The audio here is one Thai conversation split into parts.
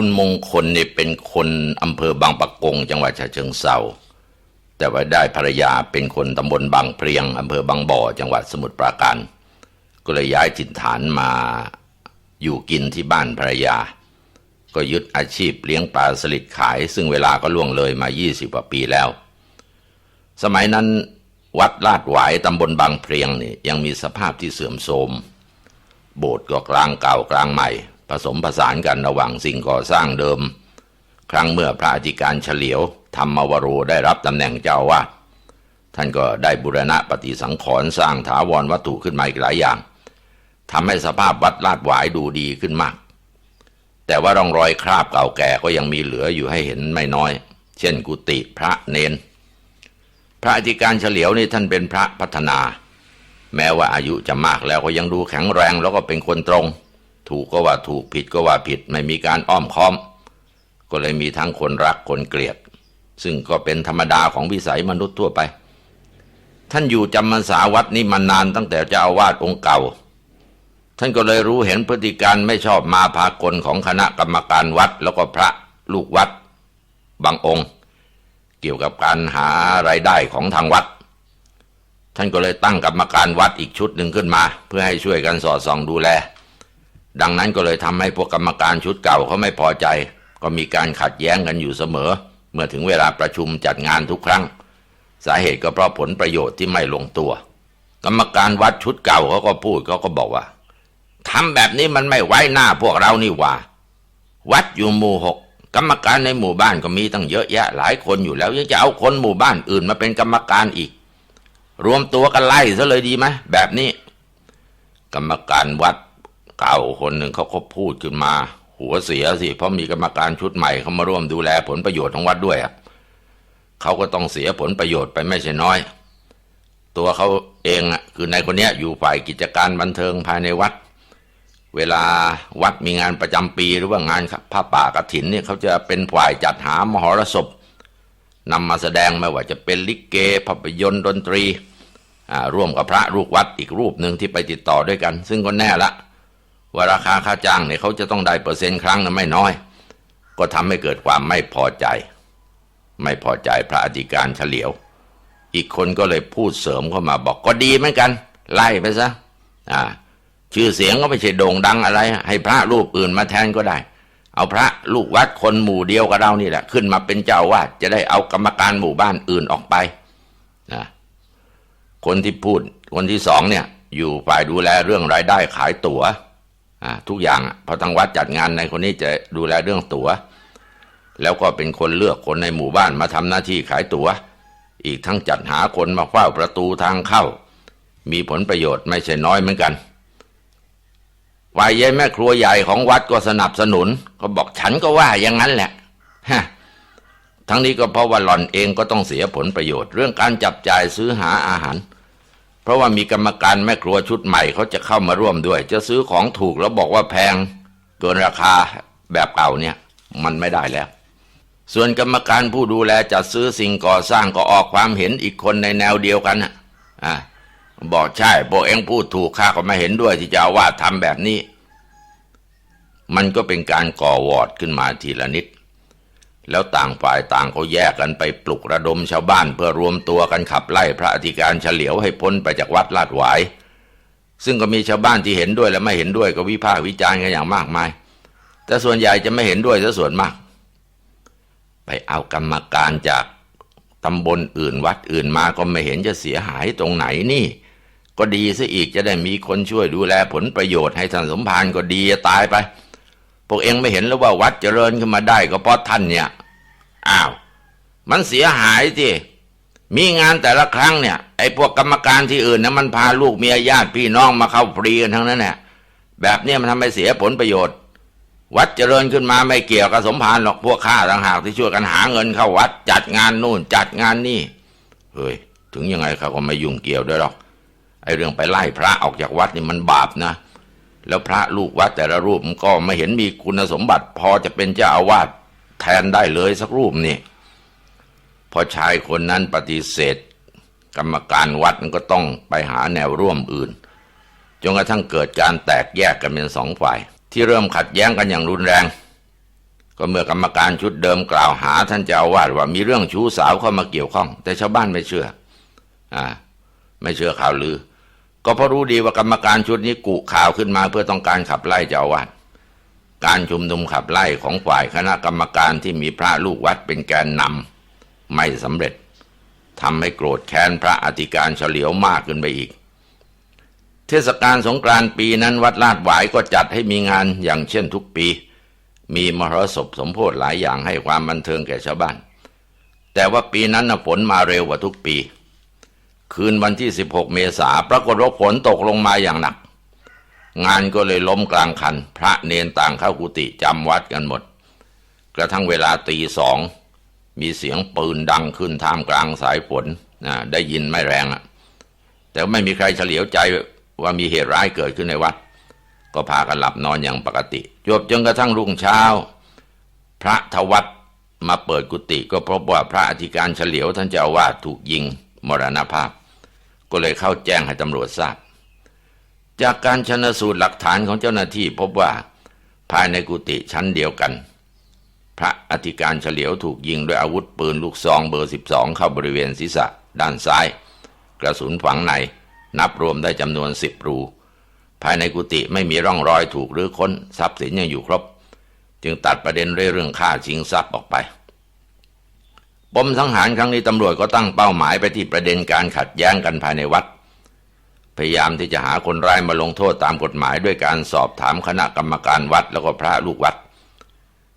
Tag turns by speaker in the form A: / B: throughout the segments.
A: คุณมงคลเนี่ยเป็นคนอำเภอบางปะกง จังหวัดฉะเชิงเซาแต่ว่าได้ภรรยาเป็นคนตำบลบางเพลียงอำเภอบางบ่อ จังหวัดสมุทรปราการ ก็เลยย้ายถิ่นฐานมาอยู่กินที่บ้านภรรยา ก็ยึดอาชีพเลี้ยงปลาสลิดขาย ซึ่งเวลาก็ล่วงเลยมา 20กว่าปีแล้ว สมัยนั้นวัดลาดหวายตำบลบางเพลียงนี่ยังมีสภาพที่เสื่อมโทรม โบสถ์ก็กลางเก่ากลางใหม่ ผสมผสานกันระหว่างสิ่งก่อสร้างเดิม ครั้งเมื่อพระอธิการเฉลียวธรรมวโรได้รับตำแหน่งเจ้าวาดท่านก็ได้บุรณะปฏิสังขรณ์สร้างถาวรวัตถุขึ้นมาอีกหลายอย่างทำให้สภาพวัดลาดหวายดูดีขึ้นมาก แต่ว่าร่องรอยคราบเก่าแก่ก็ยังมีเหลืออยู่ให้เห็นไม่น้อย เช่นกุฏิพระเนน พระอธิการเฉลียวนี่ท่านเป็นพระพัฒนา แม้ว่าอายุจะมากแล้วก็ยังดูแข็งแรงแล้วก็เป็นคนตรง ถูกก็ว่าถูกผิดก็ว่าผิดไม่มีการอ้อมค้อม ก็เลยมีทั้งคนรักคนเกลียด ซึ่งก็เป็นธรรมดาของวิสัยมนุษย์ทั่วไป ท่านอยู่จำพรรษาวัดนี้มานานตั้งแต่เจ้าอาวาสองค์เก่า ท่านก็เลยรู้เห็นพฤติการไม่ชอบมาพากลของคณะกรรมการวัดแล้วก็พระลูกวัด บางองค์ เกี่ยวกับการหารายได้ของทางวัดท่านก็เลยตั้งกรรมการวัดอีกชุดหนึ่งขึ้นมา เพื่อให้ช่วยกันสอดส่องดูแล ดังนั้นก็เลยทำให้พวกกรรมการชุดเก่าเขาไม่พอใจ ก็มีการขัดแย้งกันอยู่เสมอ เมื่อถึงเวลาประชุมจัดงานทุกครั้ง สาเหตุก็เพราะผลประโยชน์ที่ไม่ลงตัว กรรมการวัดชุดเก่าเขาก็พูดเขาก็บอกว่าทำแบบนี้มันไม่ไว้หน้าพวกเรานี่ว่า วัดอยู่หมู่หกกรรมการในหมู่บ้านก็มีตั้งเยอะแยะหลายคนอยู่แล้ว ยังจะเอาคนหมู่บ้านอื่นมาเป็นกรรมการอีก รวมตัวกันไล่ซะเลยดีไหมแบบนี้ กรรมการวัด เก่าคนหนึ่งเขาก็พูดขึ้นมา หัวเสียสิ เพราะมีกรรมการชุดใหม่เขามาร่วมดูแลผลประโยชน์ของวัดด้วยอะเขาก็ต้องเสียผลประโยชน์ไปไม่ใช่น้อย ตัวเขาเองอะคือนายคนเนี้ยอยู่ฝ่ายกิจการบันเทิงภายในวัด เวลาวัดมีงานประจำปีหรือว่างานผ้าป่ากฐินเนี่ยเขาจะเป็นฝ่ายจัดหามหรสพนำมาแสดงไม่ว่าจะเป็นลิเกภาพยนตร์ดนตรีอ่าร่วมกับพระลูกวัดอีกรูปหนึ่งที่ไปติดต่อด้วยกัน ซึ่งก็แน่ละ ว่าราคาค่าจ้างเนี่ยเขาจะต้องได้เปอร์เซ็นต์ครั้งนะไม่น้อย ก็ทำให้เกิดความไม่พอใจ ไม่พอใจพระอธิการเฉลียว อีกคนก็เลยพูดเสริมเข้ามาบอกก็ดีเหมือนกัน ไล่ไปซะอ่าชื่อเสียงก็ไม่ใช่โด่งดังอะไร ให้พระรูปอื่นมาแทนก็ได้ เอาพระลูกวัดคนหมู่เดียวกับเรานี่แหละ ขึ้นมาเป็นเจ้าวาดจะได้เอากรรมการหมู่บ้านอื่นออกไปนะคนที่พูดคนที่สองเนี่ย อยู่ฝ่ายดูแลเรื่องรายได้ขายตัว๋ว ทุกอย่างพอทางวัดจัดงานในคนนี้จะดูแลเรื่องตัว๋ว แล้วก็เป็นคนเลือกคนในหมู่บ้านมาทำหน้าที่ขายตัว๋ว อีกทั้งจัดหาคนมาเฝ้าประตูทางเข้า มีผลประโยชน์ไม่ใช่น้อยเหมือนกันฝ่ายยายแม่ครัวใหญ่ของวัดก็สนับสนุน ก็บอกฉันก็ว่าอย่างนั้นแหละฮะทั้งนี้ก็เพราะว่าหล่อนเองก็ต้องเสียผลประโยชน์ เรื่องการจับจ่ายซื้อหาอาหาร เพราะว่ามีกรรมการแม่ครัวชุดใหม่เขาจะเข้ามาร่วมด้วย จะซื้อของถูกแล้วบอกว่าแพงเกินราคาแบบเก่าเนี่ยมันไม่ได้แล้ว ส่วนกรรมการผู้ดูแลจัดซื้อสิ่งก่อสร้างก็ออกความเห็นอีกคนในแนวเดียวกันอ่าบอกใช่พวกเองพูดถูกข้าก็ไม่เห็นด้วยที่จะว่าทำแบบนี้ มันก็เป็นการก่อวอดขึ้นมาทีละนิด แล้วต่างฝ่ายต่างก็แยกกันไปปลุกระดมชาวบ้านเพื่อรวมตัวกันขับไล่พระอธิการเฉลียวให้พ้นไปจากวัดลาดหวาย ซึ่งก็มีชาวบ้านที่เห็นด้วยและไม่เห็นด้วยก็วิพากษ์วิจารณ์กันอย่างมากมาย แต่ส่วนใหญ่จะไม่เห็นด้วยซะส่วนมาก ไปเอากรรมการจากตำบลอื่นวัดอื่นมาก็ไม่เห็นจะเสียหายตรงไหนนี่ ก็ดีซะอีกจะได้มีคนช่วยดูแลผลประโยชน์ให้ท่านสมภารก็ดีตายไป พวกเองไม่เห็นแล้วว่าวัดเจริญขึ้นมาได้ก็เพราะท่านเนี่ย อ้าว มันเสียหายที่มีงานแต่ละครั้งเนี่ย ไอ้พวกกรรมการที่อื่นนะมันพาลูกเมียญาติพี่น้องมาเข้าฟรีกันทั้งนั้นแหละแบบเนี้ยมันทำให้เสียผลประโยชน์ วัดเจริญขึ้นมาไม่เกี่ยวกับสมภารหรอกพวกข้าต่างหากที่ช่วยกันหาเงินเข้าวัด จัดงานนู่น จัดงานนี่เฮ้ยถึงยังไงเขาก็ไม่ยุ่งเกี่ยวด้วยหรอกไอ้เรื่องไปไล่พระออกจากวัดนี่มันบาปนะ แล้วพระลูกวัดแต่ละรูปก็ไม่เห็นมีคุณสมบัติ พอจะเป็นเจ้าอาวาสแทนได้เลยสักรูปนี่พอชายคนนั้นปฏิเสธ กรรมการวัดมันก็ต้องไปหาแนวร่วมอื่นจนกระทั่งเกิดการแตกแยกกันเป็นสองฝ่าย ที่เริ่มขัดแย้งกันอย่างรุนแรง ก็เมื่อกรรมการชุดเดิมกล่าวหาท่านเจ้าอาวาสว่ามีเรื่องชู้สาวเข้ามาเกี่ยวข้อง แต่ชาวบ้านไม่เชื่อ อ่า ไม่เชื่อข่าวลือ ก็เพราะรู้ดีว่ากรรมการชุดนี้กุข่าวขึ้นมา เพื่อต้องการขับไล่เจ้าวาสการชุมนุมขับไล่ของฝ่ายคณะกรรมการที่มีพระลูกวัดเป็นแกนนำไม่สำเร็จทำให้โกรธแค้นพระอธิการเฉลียวมากขึ้นไปอีก เทศกาลสงกรานต์ปีนั้นวัดลาดหวายก็จัดให้มีงานอย่างเช่นทุกปี มีมหรสพสมโพธิหลายอย่างให้ความบันเทิงแก่ชาวบ้าน แต่ว่าปีนั้นฝนมาเร็วกว่าทุกปี คืนวันที่ 16 เมษาปรากฏว่าฝนตกลงมาอย่างหนัก งานก็เลยล้มกลางคัน พระเนนต่างเข้ากุฏิจำวัดกันหมด กระทั่งเวลาตีสอง มีเสียงปืนดังขึ้นท่ามกลางสายฝนนะได้ยินไม่แรงอะแต่ไม่มีใครเฉลียวใจว่ามีเหตุร้ายเกิดขึ้นในวัด ก็พากันหลับนอนอย่างปกติ จบจนกระทั่งรุ่งเช้า พระทวัตมาเปิดกุฏิก็พบว่าพระอธิการเฉลียวท่านเจ้าวาสถูกยิงมรณภาพ ก็เลยเข้าแจ้งให้ตำรวจทราบ จากการชนสูตรหลักฐานของเจ้าหน้าที่พบว่าภายในกุฏิชั้นเดียวกัน พระอธิการเฉลียวถูกยิงด้วยอาวุธปืนลูกซองเบอร์ 12 เข้าบริเวณศีรษะ ด้านซ้าย กระสุนฝังใน นับรวมได้จำนวนสิบรู ภายในกุฏิไม่มีร่องรอยถูกหรือค้น ทรัพย์สินยังอยู่ครบ จึงตัดประเด็นเรื่องฆ่าชิงทรัพย์ออกไป ปมสังหารครั้งนี้ตำรวจก็ตั้งเป้าหมายไปที่ประเด็นการขัดแย้งกันภายในวัด พยายามที่จะหาคนร้ายมาลงโทษตามกฎหมายด้วยการสอบถามคณะกรรมการวัดแล้วก็พระลูกวัด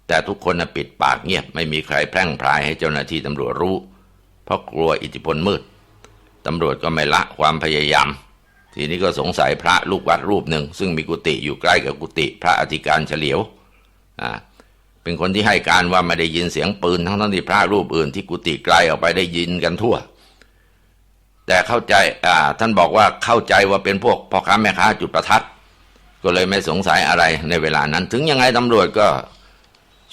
A: แต่ทุกคนปิดปากเงียบไม่มีใครแพร่งพรายให้เจ้าหน้าที่ตำรวจรู้ เพราะกลัวอิทธิพลมืดตำรวจก็ไม่ละความพยายาม ทีนี้ก็สงสัยพระลูกวัดรูปหนึ่งซึ่งมีกุฏิอยู่ใกล้กับกุฏิพระอธิการเฉลียวอ่า เป็นคนที่ให้การว่าไม่ได้ยินเสียงปืน ทั้งทั้งที่พระรูปอื่นที่กุฏิไกลออกไปได้ยินกันทั่ว แต่เข้าใจอ่าท่านบอกว่าเข้าใจว่าเป็นพวกพ่อค้าแม่ค้าจุดประทัดก็เลยไม่สงสัยอะไรในเวลานั้น ถึงยังไงตำรวจก็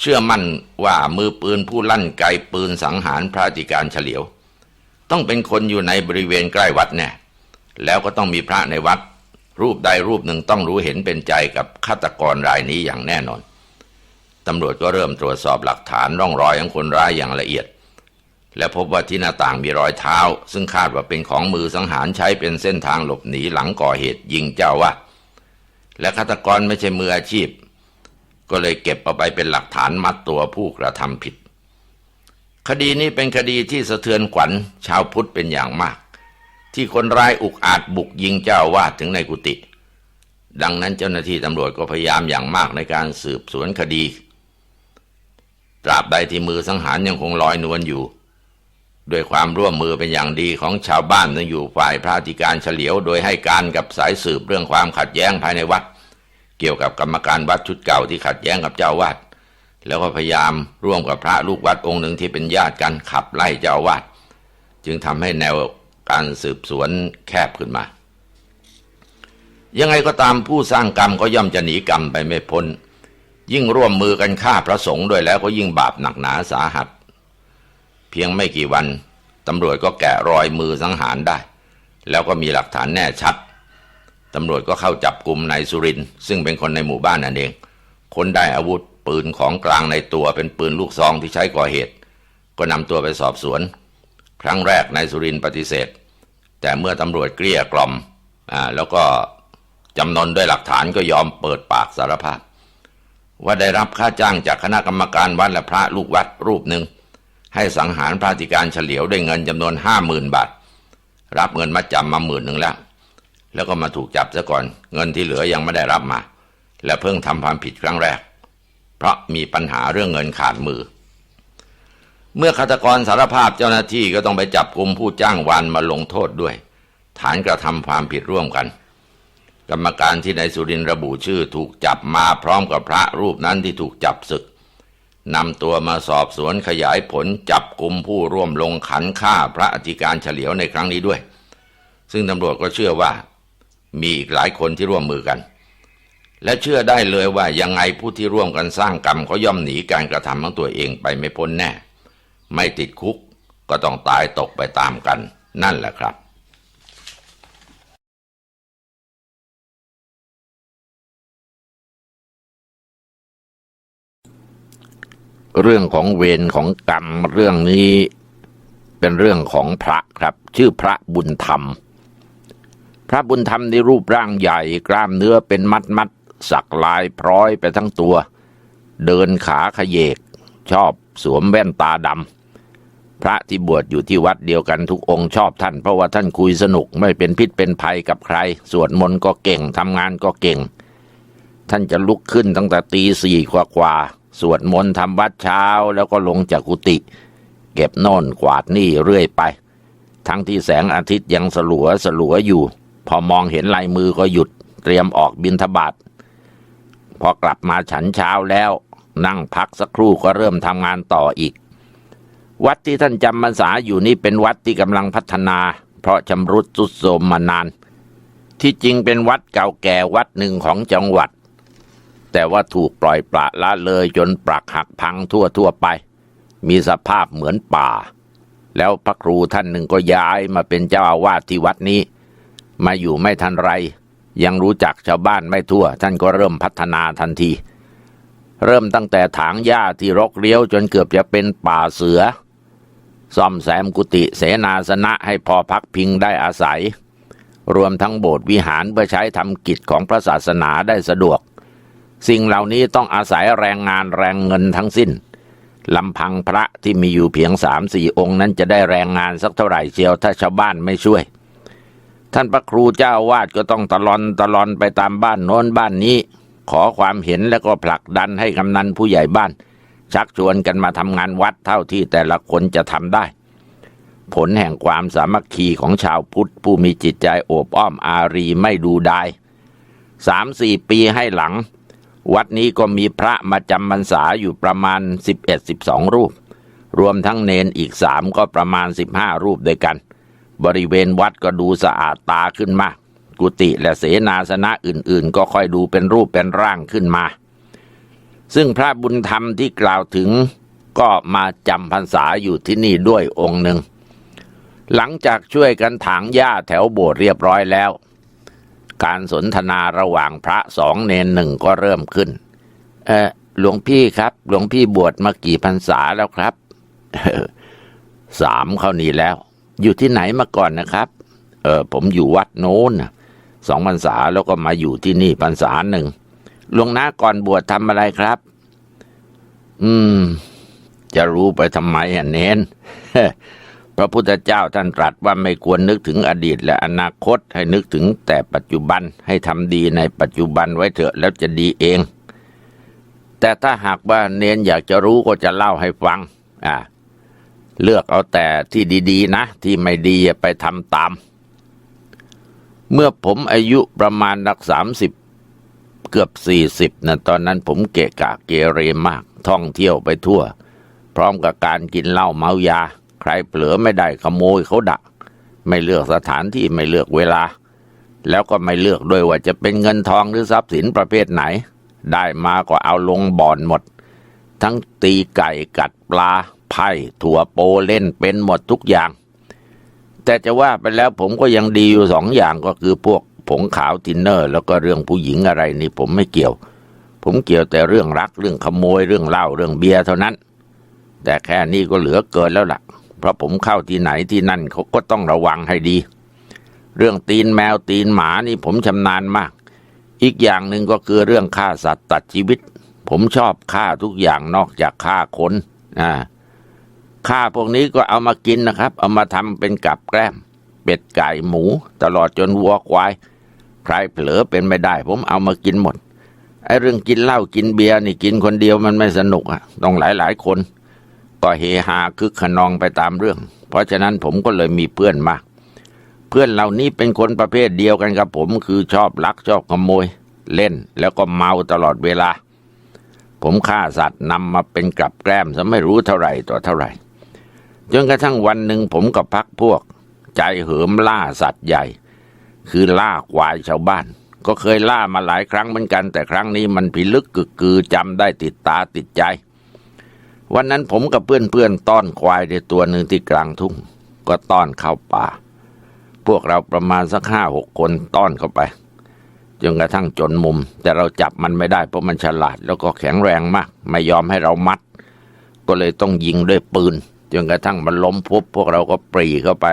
A: เชื่อมั่นว่ามือปืนผู้ลั่นไกปืนสังหารพระอธิการเฉลียว ต้องเป็นคนอยู่ในบริเวณใกล้วัดแน่แล้วก็ต้องมีพระในวัด รูปใดรูปหนึ่งต้องรู้เห็นเป็นใจกับฆาตกรรายนี้อย่างแน่นอน ตำรวจก็เริ่มตรวจสอบหลักฐานร่องรอยของคนร้ายอย่างละเอียด และพบว่าที่หน้าต่างมีรอยเท้า ซึ่งคาดว่าเป็นของมือสังหารใช้เป็นเส้นทางหลบหนีหลังก่อเหตุยิงเจ้าวาและฆาตกรไม่ใช่มืออาชีพ ก็เลยเก็บเอาไปเป็นหลักฐานมัดตัวผู้กระทำผิด คดีนี้เป็นคดีที่สะเทือนขวัญชาวพุทธเป็นอย่างมาก ที่คนร้ายอุกอาจบุกยิงเจ้าวาดถึงในกุฏิดังนั้นเจ้าหน้าที่ตำรวจก็พยายามอย่างมากในการสืบสวนคดี ตราบใดที่มือสังหารยังคงลอยนวลอยู่ ด้วยความร่วมมือเป็นอย่างดีของชาวบ้านที่อยู่ฝ่ายพระธิการเฉลียว โดยให้การกับสายสืบเรื่องความขัดแย้งภายในวัด เกี่ยวกับกรรมการวัดชุดเก่าที่ขัดแย้งกับเจ้าวาดแล้วก็พยายามร่วมกับพระลูกวัดองค์หนึ่งที่เป็นญาติกันขับไล่เจ้าวาดจึงทำให้แนวการสืบสวนแคบขึ้นมา ยังไงก็ตามผู้สร้างกรรมก็ย่อมจะหนีกรรมไปไม่พ้น ยิ่งร่วมมือกันฆ่าพระสงฆ์ด้วยแล้วก็ยิ่งบาปหนักหนาสาหัส เพียงไม่กี่วันตำรวจก็แกะรอยมือสังหารได้ แล้วก็มีหลักฐานแน่ชัดตำรวจก็เข้าจับกลุ่มนายสุริน ซึ่งเป็นคนในหมู่บ้านนั่นเองคนได้อาวุธปืนของกลางในตัวเป็นปืนลูกซองที่ใช้ก่อเหตุ ก็นำตัวไปสอบสวน ครั้งแรกนายสุรินปฏิเสธ แต่เมื่อตำรวจเกลี้ยกล่อมอ่าแล้วก็จำนนด้วยหลักฐานก็ยอมเปิดปากสารภาพ ว่าได้รับค่าจ้างจากคณะกรรมการวัดและพระลูกวัดรูปหนึ่ง ให้สังหารพระธิการเฉลียวด้วยเงินจำนวนห้าหมื่นบาท รับเงินมาจำมาหมื่นหนึ่งแล้ว แล้วก็มาถูกจับซะก่อน เงินที่เหลือยังไม่ได้รับมา และเพิ่งทำความผิดครั้งแรก เพราะมีปัญหาเรื่องเงินขาดมือ เมื่อฆาตกรสารภาพเจ้าหน้าที่ก็ต้องไปจับกลุ่มผู้จ้างวานมาลงโทษด้วย ฐานกระทำความผิดร่วมกัน กรรมการที่นายสุรินระบุชื่อถูกจับมาพร้อมกับพระรูปนั้นที่ถูกจับศึกนำตัวมาสอบสวนขยายผลจับกลุ่มผู้ร่วมลงขันฆ่าพระอธิการเฉลียวในครั้งนี้ด้วย ซึ่งตำรวจก็เชื่อว่า มีอีกหลายคนที่ร่วมมือกัน และเชื่อได้เลยว่ายังไงผู้ที่ร่วมกันสร้างกรรมเขาย่อมหนีการกระทำของตัวเองไปไม่พ้นแน่ ไม่ติดคุกก็ต้องตายตกไปตามกัน นั่นแหละครับ เรื่องของเวรของกรรมเรื่องนี้เป็นเรื่องของพระครับ ชื่อพระบุญธรรม พระบุญธรรมในรูปร่างใหญ่กล้ามเนื้อเป็นมัดมัดสักลายพร้อยไปทั้งตัว เดินขาขยเยก ชอบสวมแว่นตาดำพระที่บวชอยู่ที่วัดเดียวกันทุกองค์ชอบท่าน เพราะว่าท่านคุยสนุกไม่เป็นพิษเป็นภัยกับใคร สวดมนต์ก็เก่งทำงานก็เก่ง ท่านจะลุกขึ้นตั้งแต่ตีสี่กว่าวา สวดมนต์ทำวัดเช้าแล้วก็ลงจากกุฏิเก็บโน่นกวาดนี่เรื่อยไป ทั้งที่แสงอาทิตย์ยังสลัวสลัวอยู่ พอมองเห็นลายมือก็หยุดเตรียมออกบินทบาทพอกลับมาฉันเช้าแล้ว นั่งพักสักครู่ก็เริ่มทำงานต่ออีก วัดที่ท่านจำพรรษาอยู่นี่เป็นวัดที่กำลังพัฒนา เพราะชำรุดทรุดโทรมมานาน ที่จริงเป็นวัดเก่าแก่วัดหนึ่งของจังหวัด แต่ว่าถูกปล่อยปละละเลยจนปรักหักพังทั่วทั่วไป มีสภาพเหมือนป่า แล้วพระครูท่านหนึ่งก็ย้ายมาเป็นเจ้าอาวาสที่วัดนี้ มาอยู่ไม่ทันไร ยังรู้จักชาวบ้านไม่ทั่ว ท่านก็เริ่มพัฒนาทันที เริ่มตั้งแต่ถางหญ้าที่รกเลี้ยวจนเกือบจะเป็นป่าเสือ ซ่อมแซมกุฏิเสนาสนะให้พอพักพิงได้อาศัย รวมทั้งโบสถ์วิหารเพื่อใช้ทำกิจของพระศาสนาได้สะดวก สิ่งเหล่านี้ต้องอาศัยแรงงานแรงเงินทั้งสิ้นลำพังพระที่มีอยู่เพียงสามสี่องค์นั้นจะได้แรงงานสักเท่าไหร่เชียวถ้าชาวบ้านไม่ช่วย ท่านพระครูเจ้าวาดก็ต้องตะลอนตะลอนไปตามบ้านโน้นบ้านนี้ ขอความเห็นแล้วก็ผลักดันให้กำนันผู้ใหญ่บ้าน ชักชวนกันมาทำงานวัดเท่าที่แต่ละคนจะทำได้ ผลแห่งความสามัคคีของชาวพุทธผู้มีจิตใจโอบอ้อมอารีไม่ดูดายสามสี่ปีให้หลัง วัดนี้ก็มีพระมาจำพรรษาอยู่ประมาณ 11-12 รูป รวมทั้งเนนอีกสามก็ประมาณ 15 รูปด้วยกัน บริเวณวัดก็ดูสะอาดตาขึ้นมาก กุฏิและเสนาสนะอื่นๆ ก็ค่อยดูเป็นรูปเป็นร่างขึ้นมา ซึ่งพระบุญธรรมที่กล่าวถึงก็มาจำพรรษาอยู่ที่นี่ด้วยองค์หนึ่ง หลังจากช่วยกันถางหญ้าแถวโบสถ์เรียบร้อยแล้ว การสนทนาระหว่างพระสองเนนหนึ่งก็เริ่มขึ้น เออหลวงพี่ครับ หลวงพี่บวชมากี่พรรษาแล้วครับสามเข้านี้แล้ว อยู่ที่ไหนมาก่อนนะครับ เออผมอยู่วัดโน้นสองพรรษาแล้วก็มาอยู่ที่นี่พรรษาหนึ่งหลวงนาก่อนบวชทำอะไรครับ อืม จะรู้ไปทำไมอะเน้น พระพุทธเจ้าท่านตรัสว่าไม่ควรนึกถึงอดีตและอนาคตให้นึกถึงแต่ปัจจุบันให้ทำดีในปัจจุบันไว้เถอะแล้วจะดีเอง แต่ถ้าหากว่าเนนอยากจะรู้ก็จะเล่าให้ฟังอ่าเลือกเอาแต่ที่ดีๆนะ ที่ไม่ดีอย่าไปทำตาม เมื่อผมอายุประมาณนักสามสิบเกือบสี่สิบนะตอนนั้นผมเกะกะเกเรมาก ท่องเที่ยวไปทั่ว พร้อมกับการกินเหล้าเมายา รเผลอไม่ได้ขโมยเขาดัก ไม่เลือกสถานที่ไม่เลือกเวลา แล้วก็ไม่เลือกด้วยว่าจะเป็นเงินทองหรือทรัพย์สินประเภทไหน ได้มาก็เอาลงบ่อนหมด ทั้งตีไก่กัดปลาไพ่ถั่วโปเล่นเป็นหมดทุกอย่าง แต่จะว่าไปแล้วผมก็ยังดีอยู่สองอย่างก็คือพวกผงขาวทินเนอร์ แล้วก็เรื่องผู้หญิงอะไรนี่ผมไม่เกี่ยว ผมเกี่ยวแต่เรื่องรักเรื่องขโมยเรื่องเหล้าเรื่องเบียร์เท่านั้น แต่แค่นี้ก็เหลือเกินแล้วล่ะ เพราะผมเข้าที่ไหนที่นั่นเขาก็ต้องระวังให้ดี เรื่องตีนแมวตีนหมานี่ผมชำนาญมาก อีกอย่างหนึ่งก็คือเรื่องฆ่าสัตว์ตัดชีวิต ผมชอบฆ่าทุกอย่างนอกจากฆ่าคนอ่าฆ่าพวกนี้ก็เอามากินนะครับ เอามาทำเป็นกับแกล้ม เป็ดไก่หมู ตลอดจนวัวควาย ใครเผลอเป็นไม่ได้ ผมเอามากินหมด ไอ้เรื่องกินเหล้ากินเบียร์นี่กินคนเดียวมันไม่สนุกอะต้องหลายหลายๆคน ก็เฮฮาคึกขนองไปตามเรื่อง เพราะฉะนั้นผมก็เลยมีเพื่อนมาก เพื่อนเหล่านี้เป็นคนประเภทเดียวกันกับผม คือชอบลักชอบขโมย เล่นแล้วก็เมาตลอดเวลา ผมฆ่าสัตว์นำมาเป็นกับแกล้มซะไม่รู้เท่าไหร่ต่อเท่าไหร่ จนกระทั่งวันหนึ่งผมกับพักพวก ใจเหิมล่าสัตว์ใหญ่ คือล่าควายชาวบ้าน ก็เคยล่ามาหลายครั้งเหมือนกัน แต่ครั้งนี้มันพิลึกกึกกือจำได้ติดตาติดใจ วันนั้นผมกับเพื่อนๆต้อนควายในตัวหนึ่งที่กลางทุ่ง ก็ต้อนเข้าป่า พวกเราประมาณสักห้าหกคนต้อนเข้าไปจนกระทั่งจนมุม แต่เราจับมันไม่ได้เพราะมันฉลาด แล้วก็แข็งแรงมาก ไม่ยอมให้เรามัด
B: ก็เลยต้องยิงด้วยปืนจนกระทั่งมันล้มปุ๊บพวกเราก็ปรีเข้าไป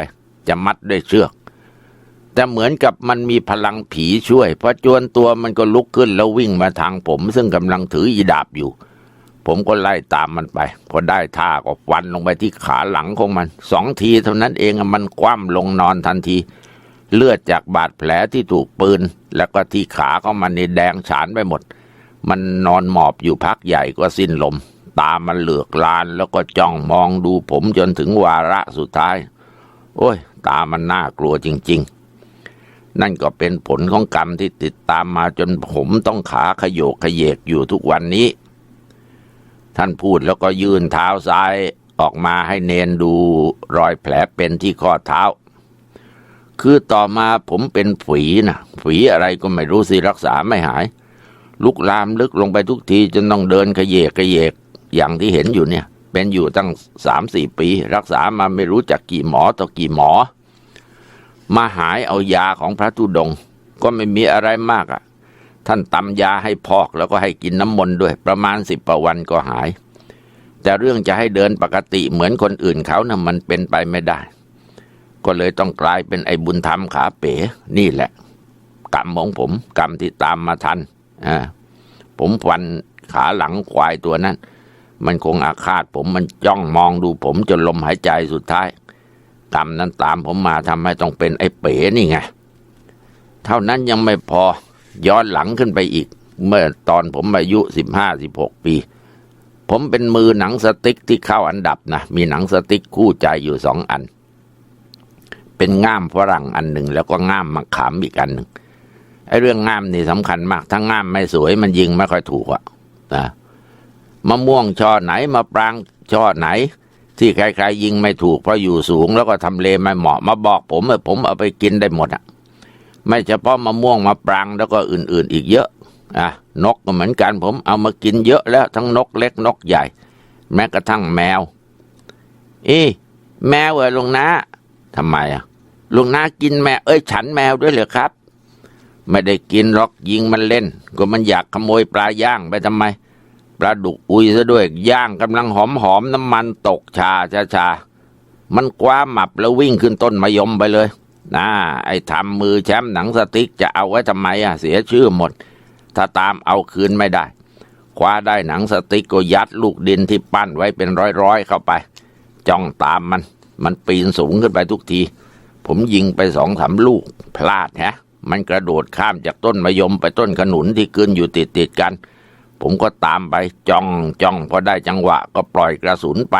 B: จะมัดด้วยเชือก แต่เหมือนกับมันมีพลังผีช่วยพอจวนตัวมันก็ลุกขึ้นแล้ววิ่งมาทางผม ซึ่งกำลังถืออีดาบอยู่ ผมก็ไล่ตามมันไป พอได้ท่าก็ฟันลงไปที่ขาหลังของมันสองทีเท่านั้นเองมันคว่ำลงนอนทันที เลือดจากบาดแผลที่ถูกปืน แล้วก็ที่ขาของมันนี่แดงฉานไปหมด มันนอนหมอบอยู่พักใหญ่ก็สิ้นลม ตามันเหลือกลานแล้วก็จ้องมองดูผมจนถึงวาระสุดท้าย โอ้ย ตามันน่ากลัวจริง ๆนั่นก็เป็นผลของกรรมที่ติดตามมาจนผมต้องขาขยโยกขยเยกอยู่ทุกวันนี้ ท่านพูดแล้วก็ยื่นเท้าซ้ายออกมาให้เนนดูรอยแผลเป็นที่ข้อเท้า คือต่อมาผมเป็นฝีนะฝีอะไรก็ไม่รู้สิรักษาไม่หาย ลุกลามลึกลงไปทุกทีจนต้องเดินขยเยกขยเยกอย่างที่เห็นอยู่เนี่ย เป็นอยู่ตั้งสามสี่ปี รักษามาไม่รู้จักกี่หมอต่อกี่หมอ มาหายเอายาของพระธุดง ก็ไม่มีอะไรมากอะ่ะ ท่านตำยาให้พอกแล้วก็ให้กินน้ำมนต์ด้วย ประมาณสิบประวันก็หาย แต่เรื่องจะให้เดินปกติเหมือนคนอื่นเขานะ่ะมันเป็นไปไม่ได้ ก็เลยต้องกลายเป็นไอ้บุญธรรมขาเป๋ นี่แหละ กรรมของผม กรรมที่ตามมาทันอ่าผมฟันขาหลังควายตัวนั้น มันคงอาฆาตผมมันจ้องมองดูผมจนลมหายใจสุดท้ายกรรมนั้นตามผมมาทำให้ต้องเป็นไอ้เป๋นี่ไง เท่านั้นยังไม่พอ ย้อนหลังขึ้นไปอีก เมื่อตอนผมอายุสิบห้าสิบหกปี ผมเป็นมือหนังสติ๊กที่เข้าอันดับนะ มีหนังสติ๊กคู่ใจอยู่สองอัน เป็นง่ามฝรั่งอันหนึ่งแล้วก็ง่ามมะขามอีกอันหนึ่งไอ้เรื่องง่ามนี่สำคัญมาก ถ้าง่ามไม่สวยมันยิงไม่ค่อยถูกอะนะมะม่วงช่อไหนมะปรางช่อไหน ที่ใครๆยิงไม่ถูกเพราะอยู่สูง แล้วก็ทำเลไม่เหมาะมาบอกผมเออผมเอาไปกินได้หมดอะ ไม่เฉพาะมะม่วงมะปรางแล้วก็อื่นๆ อีกเยอะอะนกก็เหมือนกันผมเอามากินเยอะแล้วทั้งนกเล็กนกใหญ่ แม้กระทั่งแมวอ้แมวเหรอลุงนะทำไมอะลุงนากินแมวเอ้ยฉันแมวด้วยเหรอครับ ไม่ได้กินหรอกยิงมันเล่น ก็มันอยากขโมยปลาย่างไปทำไมปลาดุกอุยซะด้วยย่างกำลังหอมหอมๆน้ำมันตกชาชาชามันคว้าหมับแล้ววิ่งขึ้นต้นมะยมไปเลย นะไอ้ทำมือแชมป์หนังสติ๊กจะเอาไว้ทำไมอะเสียชื่อหมด ถ้าตามเอาคืนไม่ได้ คว้าได้หนังสติ๊กก็ยัดลูกดินที่ปั้นไว้เป็นร้อยๆเข้าไป จ้องตามมัน มันปีนสูงขึ้นไปทุกที ผมยิงไปสองสามลูก พลาดฮะ มันกระโดดข้ามจากต้นมะยมไปต้นขนุนที่ขึ้นอยู่ติดติดๆกัน ผมก็ตามไปจ้องจ้องพอได้จังหวะก็ปล่อยกระสุนไป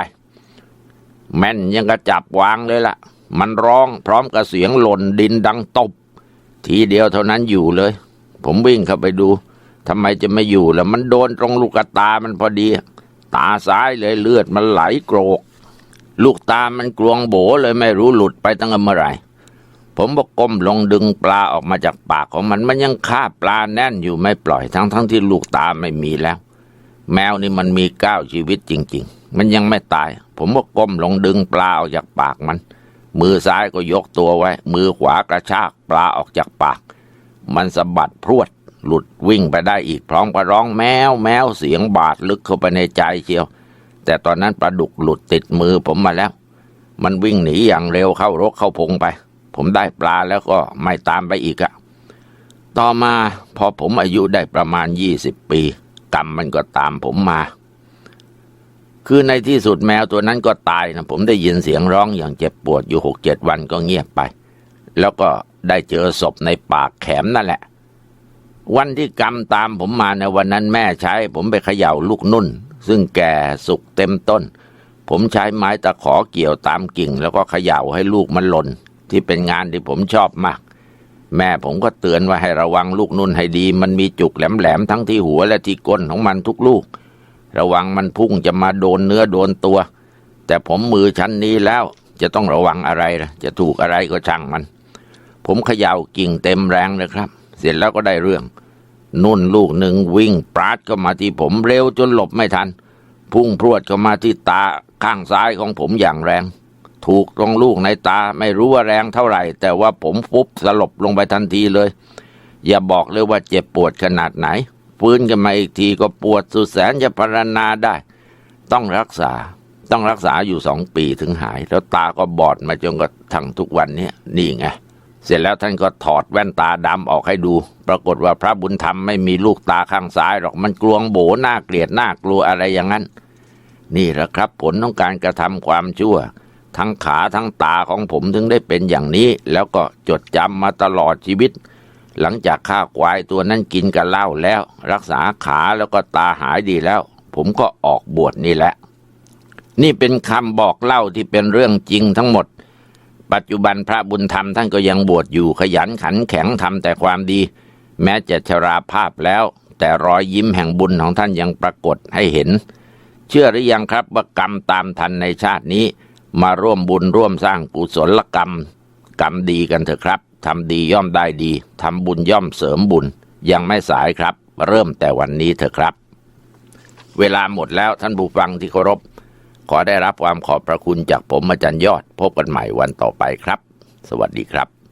B: แม่นยังกระจับวางเลยล่ะ มันร้องพร้อมกับเสียงหล่นดินดังตบ ทีเดียวเท่านั้นอยู่เลย ผมวิ่งเข้าไปดูทำไมจะไม่อยู่ล่ะมันโดนตรงลูกตามันพอดี ตาซ้ายเลยเลือดมันไหลโกรก ลูกตามันกลวงโบเลยไม่รู้หลุดไปตั้งแต่เมื่อไหร่ผมก็ก้มลงดึงปลาออกมาจากปากของมันมันยังคาบปลาแน่นอยู่ไม่ปล่อยทั้งทั้งที่ลูกตาไม่มีแล้ว แมวนี่มันมีเก้าชีวิตจริง ๆ มันยังไม่ตาย ผมก็ก้มลงดึงปลาออกจากปากมัน มือซ้ายก็ยกตัวไว้ มือขวากระชากปลาออกจากปาก มันสะบัดพรวด หลุดวิ่งไปได้อีกพร้อมกับร้องแมวแมวเสียงบาดลึกเข้าไปในใจเชียว แต่ตอนนั้นปลาดุกหลุดติดมือผมมาแล้ว มันวิ่งหนีอย่างเร็วเข้ารกเข้าพงไป ผมได้ปลาแล้วก็ไม่ตามไปอีกอะต่อมาพอผมอายุได้ประมาณยี่สิบปี กรรมมันก็ตามผมมา คือในที่สุดแมวตัวนั้นก็ตายนะผมได้ยินเสียงร้องอย่างเจ็บปวดอยู่หกเจ็ดวันก็เงียบไป แล้วก็ได้เจอศพในปากแขมนั่นแหละ วันที่กรรมตามผมมาในวันนั้นแม่ใช้ ผมไปเขย่าลูกนุ่น ซึ่งแก่สุกเต็มต้น ผมใช้ไม้ตะขอเกี่ยวตามกิ่ง แล้วก็เขย่าให้ลูกมันหล่นที่เป็นงานที่ผมชอบมาก แม่ผมก็เตือนว่าให้ระวังลูกนุ่นให้ดี มันมีจุกแหลมๆทั้งที่หัวและที่ก้นของมันทุกลูก ระวังมันพุ่งจะมาโดนเนื้อโดนตัว แต่ผมมือชั้นนี้แล้วจะต้องระวังอะไรละจะถูกอะไรก็ช่างมัน ผมเขย่ากิ่งเต็มแรงเลยครับ เสร็จแล้วก็ได้เรื่อง นุ่นลูกหนึ่งวิ่งปราดเข้ามาที่ผมเร็วจนหลบไม่ทัน พุ่งพรวดเข้ามาที่ตาข้างซ้ายของผมอย่างแรง ถูกตรงลูกในตาไม่รู้ว่าแรงเท่าไหร่ แต่ว่าผมฟุบสลบลงไปทันทีเลย อย่าบอกเลยว่าเจ็บปวดขนาดไหน ฟื้นกันมาอีกทีก็ปวดสุดแสนจะพรรณนาได้ ต้องรักษาต้องรักษาอยู่สองปีถึงหาย แล้วตาก็บอดมาจนกระทั่งทุกวันนี้นี่ไงเสร็จแล้วท่านก็ถอดแว่นตาดำออกให้ดู ปรากฏว่าพระบุญธรรมไม่มีลูกตาข้างซ้ายหรอกมันกลวงโบน่าเกลียดน่ากลัวอะไรอย่างนั้น นี่แหละครับผลของการกระทำความชั่ว ทั้งขาทั้งตาของผมถึงได้เป็นอย่างนี้ แล้วก็จดจำมาตลอดชีวิต หลังจากข้าควายตัวนั้นกินกับเหล้าแล้ว รักษาขาแล้วก็ตาหายดีแล้ว ผมก็ออกบวชนี่แหละ นี่เป็นคำบอกเล่าที่เป็นเรื่องจริงทั้งหมด ปัจจุบันพระบุญธรรมท่านก็ยังบวชอยู่ขยันขันแข็งทำแต่ความดี แม้จะชราภาพแล้ว แต่รอยยิ้มแห่งบุญของท่านยังปรากฏให้เห็น เชื่อหรือยังครับว่ากรรมตามทันในชาตินี้ มาร่วมบุญร่วมสร้างกุศลกรรม กรรมดีกันเถอะครับ ทำดีย่อมได้ดี ทำบุญย่อมเสริมบุญ ยังไม่สายครับ เริ่มแต่วันนี้เถอะครับ เวลาหมดแล้วท่านผู้ฟังที่เคารพ ขอได้รับความขอบพระคุณจากผมอาจารย์ยอด พบกันใหม่วันต่อไปครับ สวัสดีครับ